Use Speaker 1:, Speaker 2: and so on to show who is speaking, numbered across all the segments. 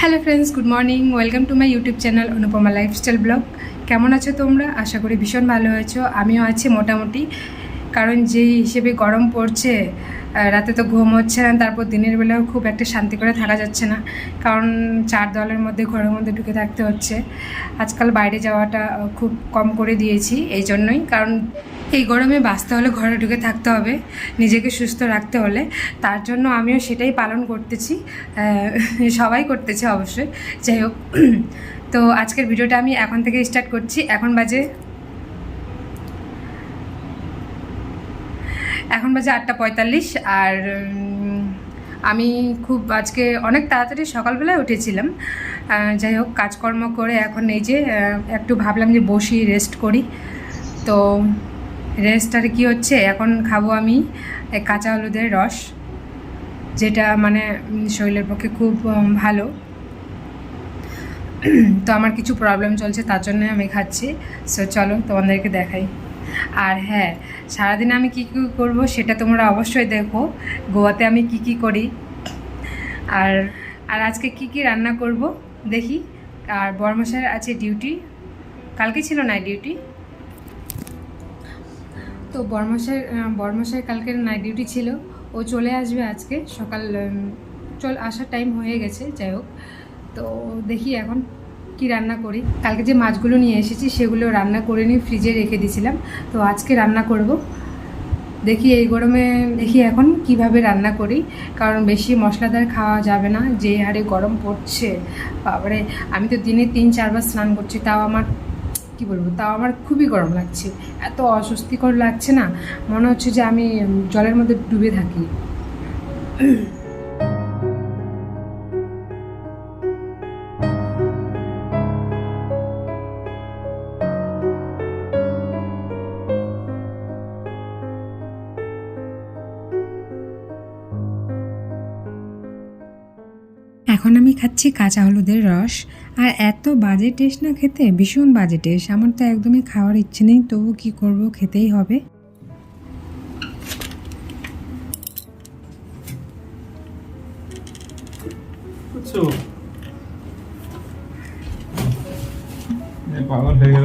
Speaker 1: Hello friends good morning welcome to my YouTube channel Anupama lifestyle blog কেমন আছো তোমরা? আশা করি ভীষণ ভালো হয়েছো আমিও আছি মোটামুটি। কারণ যে হিসেবে গরম পড়ছে রাতে তো ঘুম হচ্ছে না, তারপর দিনের বেলাও খুব একটা শান্তি করে থাকা যাচ্ছে না। কারণ চার দলের মধ্যে, ঘরের মধ্যে ঢুকে থাকতে হচ্ছে। আজকাল বাইরে যাওয়াটা খুব কম করে দিয়েছি, এই জন্যই। কারণ এই গরমে বাঁচতে হলে ঘরে ঢুকে থাকতে হবে, নিজেকে সুস্থ রাখতে হলে। তার জন্য আমিও সেটাই পালন করতেছি সবাই করতেছে অবশ্যই। যাই হোক, তো আজকের ভিডিওটা আমি এখন থেকে স্টার্ট করছি। এখন বাজে এখন বাজে আটটা পঁয়তাল্লিশ আর আমি খুব আজকে অনেক তাড়াতাড়ি সকালবেলায় উঠেছিলাম। যাই হোক, কাজকর্ম করে এখন এই যে একটু ভাবলাম যে বসি রেস্ট করি। তো রেস্ট আর কি হচ্ছে, এখন খাব আমি কাঁচা হলুদের রস, যেটা মানে শরীরের পক্ষে খুব ভালো। তো আমার কিছু প্রবলেম চলছে, তার জন্য আমি খাচ্ছি। সো চলো তোমাদেরকে দেখাই। আর হ্যাঁ সারাদিন আমি কী কী করব সেটা তোমরা অবশ্যই দেখো। গোয়াতে আমি কি কি করি। আর আর আজকে কি কি রান্না করব, দেখি। আর বর্মশার আছে ডিউটি কালকে ছিল না ডিউটি তো বর্মশাই বর্মশাই কালকের নাইট ডিউটি ছিল। ও চলে আসবে আজকে সকাল চল, আসার টাইম হয়ে গেছে, যাই হোক। তো দেখি এখন কি রান্না করি। কালকে যে মাছগুলো নিয়ে এসেছি, সেগুলো রান্না করে নিয়ে ফ্রিজে রেখে দিয়েছিলাম। তো আজকে রান্না করব। দেখি এই গরমে, দেখি এখন কীভাবে রান্না করি। কারণ বেশি মশলাদার খাওয়া যাবে না, যে হারে গরম পড়ছে। বাবারে, আমি তো দিনে তিন, চারবার স্নান করছি, তাও আমার কি বলব, তাও আমার খুবই গরম লাগছে। এত অস্বস্তিকর লাগছে না। মনে হচ্ছে যে আমি জলের মধ্যে ডুবে থাকি। এখন আমি খাচ্ছি কাঁচা হলুদের রস। আর এত বাজে টেস্ট না খেতে, ভীষণ বাজে টেস্ট আমার তো একদমই খাওয়ার ইচ্ছে নেই তবু কি করব, খেতেই হবে।
Speaker 2: পাগল হয়ে গেল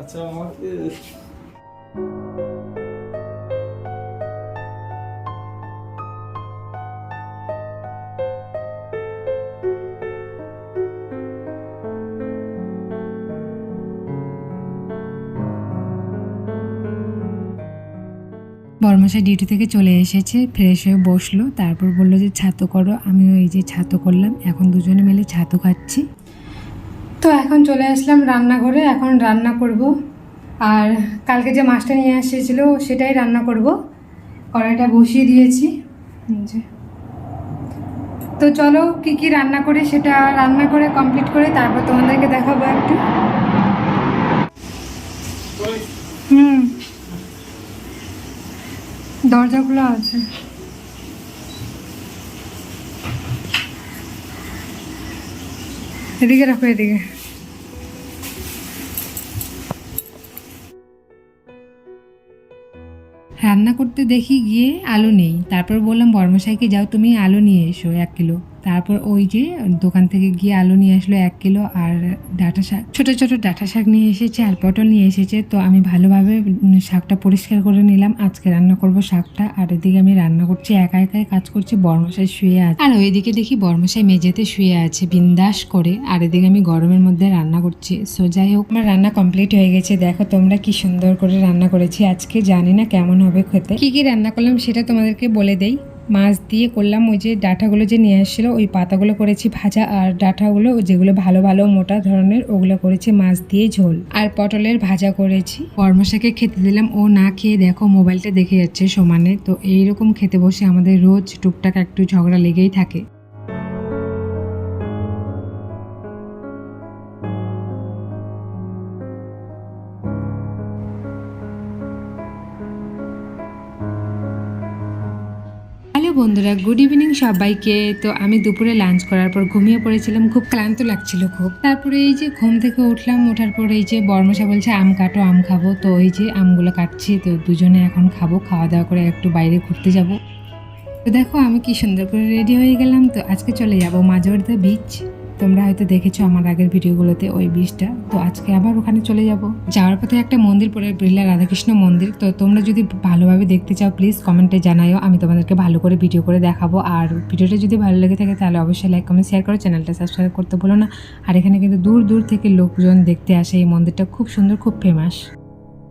Speaker 2: আচ্ছা আমাকে
Speaker 1: বর্মশাই ডিউটি থেকে চলে এসেছে ফ্রেশ হয়ে বসল, তারপর বলল যে, ছাতু করো। আমিও এই যে ছাতু করলাম, এখন দুজনে মিলে ছাতু খাচ্ছি। তো এখন চলে আসলাম রান্নাঘরে, এখন রান্না করব। আর কালকে যে মাছটা নিয়ে এসেছিল, সেটাই রান্না করব। কড়াইটা বসিয়ে দিয়েছি। তো চলো, কি কি রান্না করে সেটা রান্না করে কমপ্লিট করে তারপর তোমাদেরকে দেখাবো একটু। হুম। দরজা খোলা আছে। এদিকে রাখো, এদিকে। রান্না করতে দেখি গিয়ে আলু নেই। তারপর বললাম, বর্মশাইকে যাও, তুমি আলু নিয়ে এসো এক কিলো। তারপর ওই যে দোকান থেকে গিয়ে আলু নিয়ে আসলো এক কিলো আর ডাঁটা শাক ছোটো ছোটো ডাঁটা শাক নিয়ে এসেছে আর পটল নিয়ে এসেছে। তো আমি ভালোভাবে শাকটা পরিষ্কার করে নিলাম। আজকে রান্না করব শাকটা আর এদিকে আমি রান্না করছি একা একাই কাজ করছি বর্মশাই শুয়ে আছে। আর ওইদিকে দেখি বর্মশাই মেঝেতে শুয়ে আছে বিন্দাস করে। আর এদিকে আমি গরমের মধ্যে রান্না করছি। সো যাই হোক আমার রান্না কমপ্লিট হয়ে গেছে। দেখো তোমরা কি সুন্দর করে রান্না করেছি। আজকে জানি না কেমন হবে খেতে। কি কি রান্না করলাম সেটা তোমাদেরকে বলে দেই। মাছ দিয়ে করলাম, ওই যে ডাঁটাগুলো যে নিয়ে এসেছিল ওই পাতাগুলো করেছি ভাজা, আর ডাঁটাগুলো যেগুলো ভালো ভালো মোটা ধরনের, ওগুলো করেছি মাছ দিয়ে ঝোল। আর পটলের ভাজা করেছি। কর্মশাকে খেতে দিলাম, ও না খেয়ে দেখো মোবাইলটা দেখে যাচ্ছে সমানে। তো এইরকম খেতে বসে আমাদের রোজ টুকটাক একটু ঝগড়া লেগেই থাকে। হ্যালো বন্ধুরা গুড ইভিনিং সবাইকে। তো আমি দুপুরে লাঞ্চ করার পর ঘুমিয়ে পড়েছিলাম, খুব ক্লান্ত লাগছিল খুব। তারপরে এই যে ঘুম থেকে উঠলাম, ওঠার পর এই যে বর্মশা বলছে, আম কাটো, আম খাব। তো এই যে আমগুলো কাটছি, তো দুজনে এখন খাব খাওয়া দাওয়া করে একটু বাইরে ঘুরতে যাব। তো দেখো আমি কি সুন্দর করে রেডি হয়ে গেলাম। তো আজকে চলে যাব যাব দ্য বিচ তোমরা হয়তো দেখেছ আমার আগের ভিডিওগুলোতে ওই বিচটা তো আজকে আবার ওখানে চলে যাব। যাওয়ার পথে একটা মন্দির পড়ে, বিড়লা রাধাকৃষ্ণ মন্দির। তো তোমরা যদি ভালোভাবে দেখতে চাও প্লিজ কমেন্টে জানাইও আমি তোমাদেরকে ভালো করে ভিডিও করে দেখাবো। আর ভিডিওটা যদি ভালো লেগে থাকে, তাহলে অবশ্যই লাইক কমেন্ট শেয়ার করো। চ্যানেলটা সাবস্ক্রাইব করতে বলো না। আর এখানে কিন্তু দূর দূর থেকে লোকজন দেখতে আসে। এই মন্দিরটা খুব সুন্দর, খুব ফেমাস